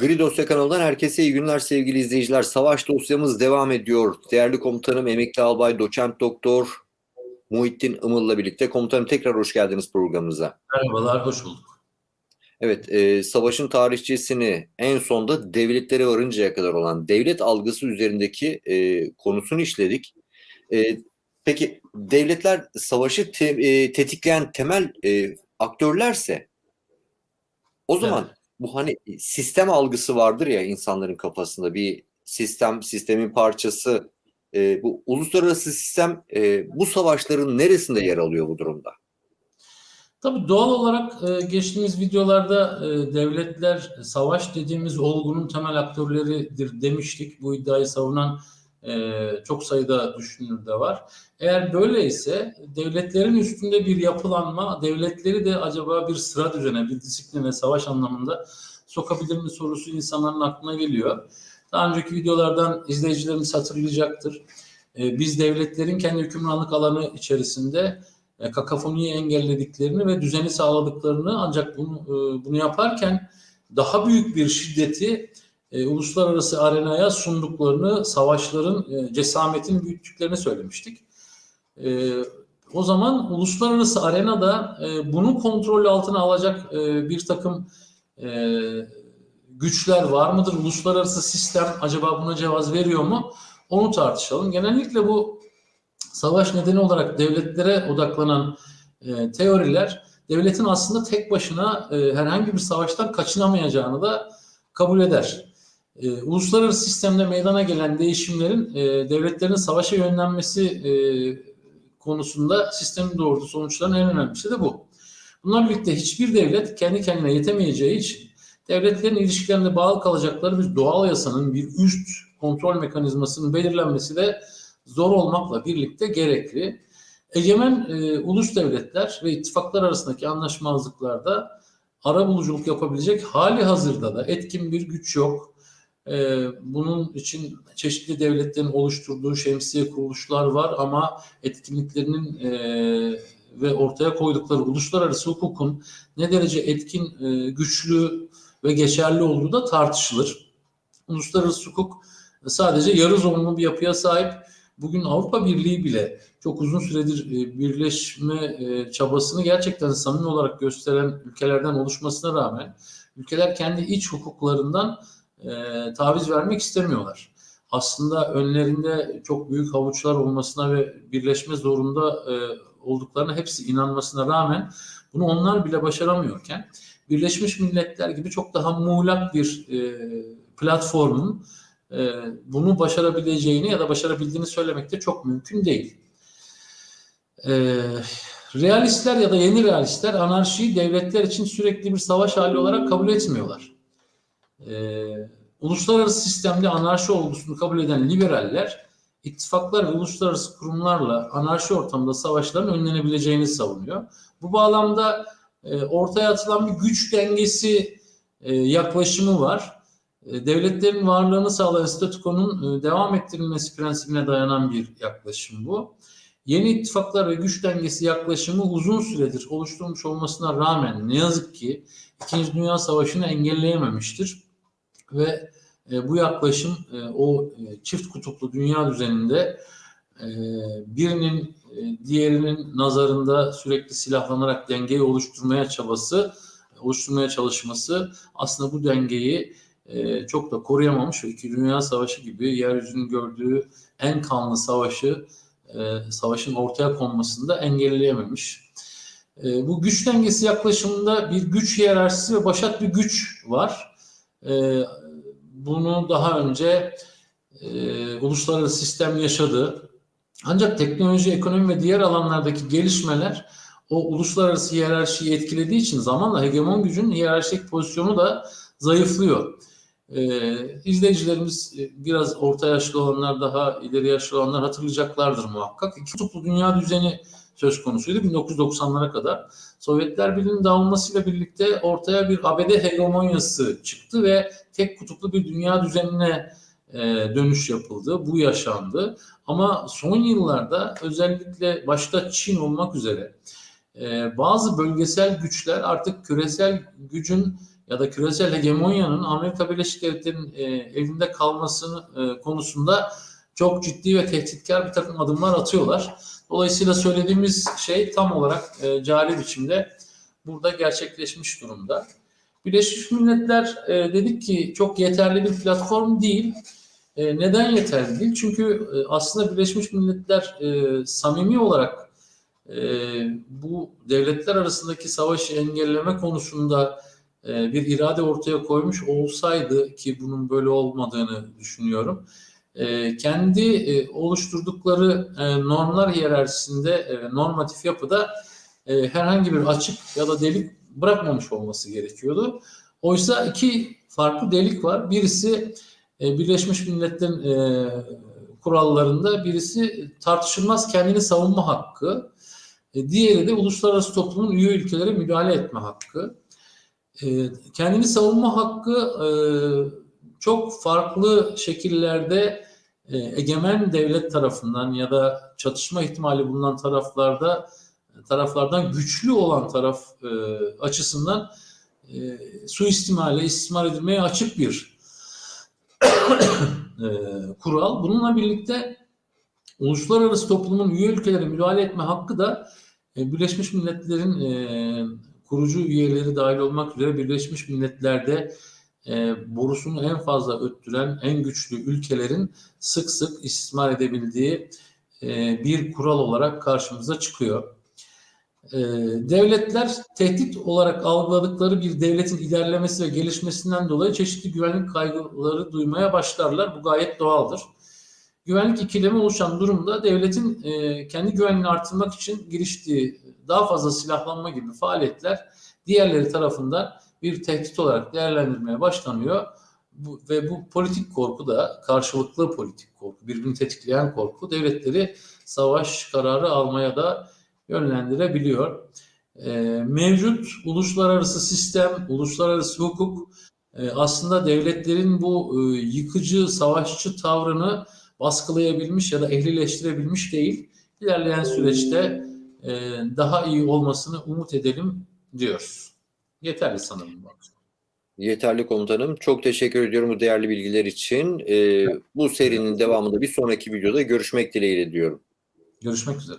Gri Dosya kanalından herkese iyi günler sevgili izleyiciler. Savaş dosyamız devam ediyor. Değerli komutanım emekli albay doçent doktor Muhittin Imıl'la birlikte. Komutanım tekrar hoş geldiniz programımıza. Merhabalar, hoş bulduk. Evet, e, savaşın tarihçesini en sonda devletlere varıncaya kadar olan devlet algısı üzerindeki e, konusunu işledik. E, peki devletler savaşı te, e, tetikleyen temel e, aktörlerse o zaman Evet. Bu hani sistem algısı vardır ya insanların kafasında bir sistem, sistemin parçası. E, bu uluslararası sistem e, bu savaşların neresinde yer alıyor bu durumda? Tabii doğal olarak e, geçtiğimiz videolarda e, devletler savaş dediğimiz olgunun temel aktörleridir demiştik. Bu iddiayı savunan çok sayıda düşünür de var. Eğer böyleyse devletlerin üstünde bir yapılanma, devletleri de acaba bir sıra düzene, bir disipline, savaş anlamında sokabilir mi sorusu insanların aklına geliyor. Daha önceki videolardan izleyicilerimiz hatırlayacaktır. E, biz devletlerin kendi hükümranlık alanı içerisinde e, kakafoniyi engellediklerini ve düzeni sağladıklarını ancak bunu e, bunu yaparken daha büyük bir şiddeti e, uluslararası arenaya sunduklarını, savaşların e, cesametini büyüttüklerini söylemiştik. E, o zaman uluslararası arenada e, bunu kontrol altına alacak e, bir takım e, güçler var mıdır? Uluslararası sistem acaba buna cevaz veriyor mu? Onu tartışalım. Genellikle bu savaş nedeni olarak devletlere odaklanan e, teoriler devletin aslında tek başına e, herhangi bir savaştan kaçınamayacağını da kabul eder. E, uluslararası sistemde meydana gelen değişimlerin e, devletlerin savaşa yönlenmesi e, konusunda sistemin doğurduğu sonuçların en önemlisi de bu. Bunlarla birlikte hiçbir devlet kendi kendine yetemeyeceği için devletlerin ilişkilerinde bağlı kalacakları bir doğal yasanın bir üst kontrol mekanizmasının belirlenmesi de zor olmakla birlikte gerekli. Egemen e, ulus devletler ve ittifaklar arasındaki anlaşmazlıklarda ara buluculuk yapabilecek hali hazırda da etkin bir güç yok. E, bunun için çeşitli devletlerin oluşturduğu şemsiye kuruluşlar var ama etkinliklerinin e, ve ortaya koydukları uluslararası hukukun ne derece etkin, e, güçlü ve geçerli olduğu da tartışılır. Uluslararası hukuk sadece yarı zorunlu bir yapıya sahip. Bugün Avrupa Birliği bile çok uzun süredir e, birleşme e, çabasını gerçekten samimi olarak gösteren ülkelerden oluşmasına rağmen ülkeler kendi iç hukuklarından e, taviz vermek istemiyorlar. Aslında önlerinde çok büyük havuçlar olmasına ve birleşme zorunda olduklarına hepsi inanmasına rağmen bunu onlar bile başaramıyorken Birleşmiş Milletler gibi çok daha muğlak bir platformun bunu başarabileceğini ya da başarabildiğini söylemek de çok mümkün değil. realistler ya da yeni realistler anarşiyi devletler için sürekli bir savaş hali olarak kabul etmiyorlar. Uluslararası sistemde anarşi olgusunu kabul eden liberaller ittifaklar ve uluslararası kurumlarla anarşi ortamında savaşların önlenebileceğini savunuyor. Bu bağlamda ortaya atılan bir güç dengesi yaklaşımı var devletlerin varlığını sağlayan statükonun devam ettirilmesi prensibine dayanan bir yaklaşım bu. Yeni ittifaklar ve güç dengesi yaklaşımı uzun süredir oluşturmuş olmasına rağmen ne yazık ki İkinci Dünya Savaşı'nı engelleyememiştir. Ve bu yaklaşım o çift kutuplu dünya düzeninde birinin diğerinin nazarında sürekli silahlanarak dengeyi oluşturmaya çabası, oluşturmaya çalışması aslında bu dengeyi e, çok da koruyamamış ve İkinci Dünya Savaşı gibi yeryüzünün gördüğü en kanlı savaşı e, savaşın ortaya konmasında engelleyememiş. E, bu güç dengesi yaklaşımında bir güç hiyerarşisi ve başat bir güç var. E, bunu daha önce e, uluslararası sistem yaşadı. Ancak teknoloji, ekonomi ve diğer alanlardaki gelişmeler o uluslararası hiyerarşiyi etkilediği için zamanla hegemon gücün hiyerarşik pozisyonu da zayıflıyor. Ee, izleyicilerimiz biraz orta yaşlı olanlar, daha ileri yaşlı olanlar hatırlayacaklardır muhakkak. İki kutuplu dünya düzeni söz konusuydu 1990'lara kadar. Sovyetler Birliği'nin dağılmasıyla birlikte ortaya bir ABD hegemonyası çıktı ve tek kutuplu bir dünya düzenine e, dönüş yapıldı. Bu yaşandı. Ama son yıllarda özellikle başta Çin olmak üzere e, bazı bölgesel güçler artık küresel gücün ya da küresel hegemonyanın Amerika Birleşik Devletleri'nin e, elinde kalmasını e, konusunda çok ciddi ve tehditkar bir takım adımlar atıyorlar. Dolayısıyla söylediğimiz şey tam olarak e, cari biçimde burada gerçekleşmiş durumda. Birleşmiş Milletler e, dedik ki çok yeterli bir platform değil. E, neden yeterli değil? Çünkü e, aslında Birleşmiş Milletler e, samimi olarak e, bu devletler arasındaki savaşı engelleme konusunda e, bir irade ortaya koymuş olsaydı ki bunun böyle olmadığını düşünüyorum. E, kendi e, oluşturdukları e, normlar hiyerarşisinde e, normatif yapıda herhangi bir açık ya da delik bırakmamış olması gerekiyordu. Oysa iki farklı delik var. Birisi Birleşmiş Milletler'in kurallarında birisi tartışılmaz kendini savunma hakkı. Diğeri de uluslararası toplumun üye ülkelere müdahale etme hakkı. Kendini savunma hakkı çok farklı şekillerde e, egemen devlet tarafından ya da çatışma ihtimali bulunan taraflarda taraflardan güçlü olan taraf e, açısından e, suistimale, istismar edilmeye açık bir e, kural. Bununla birlikte uluslararası toplumun üye ülkelere müdahale etme hakkı da e, Birleşmiş Milletler'in e, kurucu üyeleri dahil olmak üzere Birleşmiş Milletler'de e, borusunu en fazla öttüren en güçlü ülkelerin sık sık istismar edebildiği e, bir kural olarak karşımıza çıkıyor. E, devletler tehdit olarak algıladıkları bir devletin ilerlemesi ve gelişmesinden dolayı çeşitli güvenlik kaygıları duymaya başlarlar. Bu gayet doğaldır. Güvenlik ikilemi oluşan durumda devletin e, kendi güvenliğini artırmak için giriştiği daha fazla silahlanma gibi faaliyetler diğerleri tarafından bir tehdit olarak değerlendirmeye başlanıyor. Bu, ve bu politik korku da karşılıklı politik korku, birbirini tetikleyen korku devletleri savaş kararı almaya da yönlendirebiliyor. E, mevcut uluslararası sistem, uluslararası hukuk e, aslında devletlerin bu e, yıkıcı, savaşçı tavrını baskılayabilmiş ya da ehlileştirebilmiş değil. İlerleyen süreçte e, daha iyi olmasını umut edelim diyoruz. Yeterli sanırım. Yeterli komutanım. Çok teşekkür ediyorum bu değerli bilgiler için. Ee, bu serinin devamında bir sonraki videoda görüşmek dileğiyle diyorum. Görüşmek üzere.